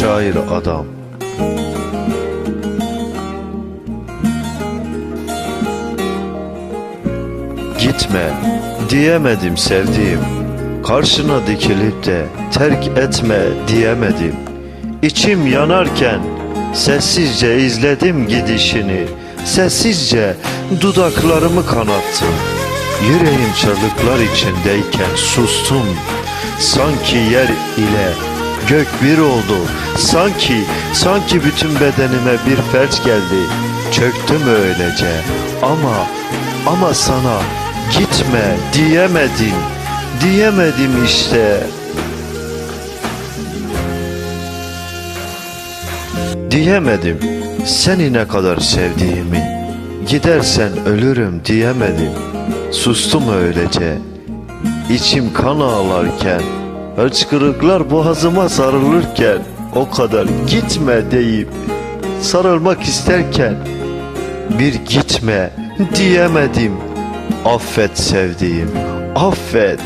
şair adam. Gitme diyemedim sevdiğim. Karşına dikilip de terk etme diyemedim. İçim yanarken sessizce izledim gidişini. Sessizce dudaklarımı kanattım. Yüreğim çığlıklar içindeyken sustum. Sanki yer ile gök bir oldu. Sanki, sanki bütün bedenime bir felç geldi. Çöktüm öylece. Ama, ama sana gitme diyemedim. Diyemedim işte. Diyemedim. Seni ne kadar sevdiğimi. Gidersen ölürüm diyemedim. Sustum öylece. İçim kan ağlarken Hıçkırıklar boğazıma sarılırken O kadar gitme deyip Sarılmak isterken Bir gitme diyemedim. Affet sevdiğim Affet.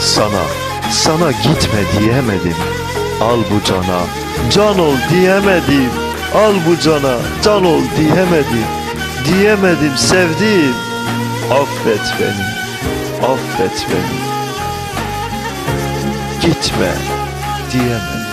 Sana Sana gitme diyemedim. Al bu cana Can ol diyemedim. Al bu cana Can ol diyemedim. Diyemedim sevdiğim. Affet beni Affet beni Gitme diyemedim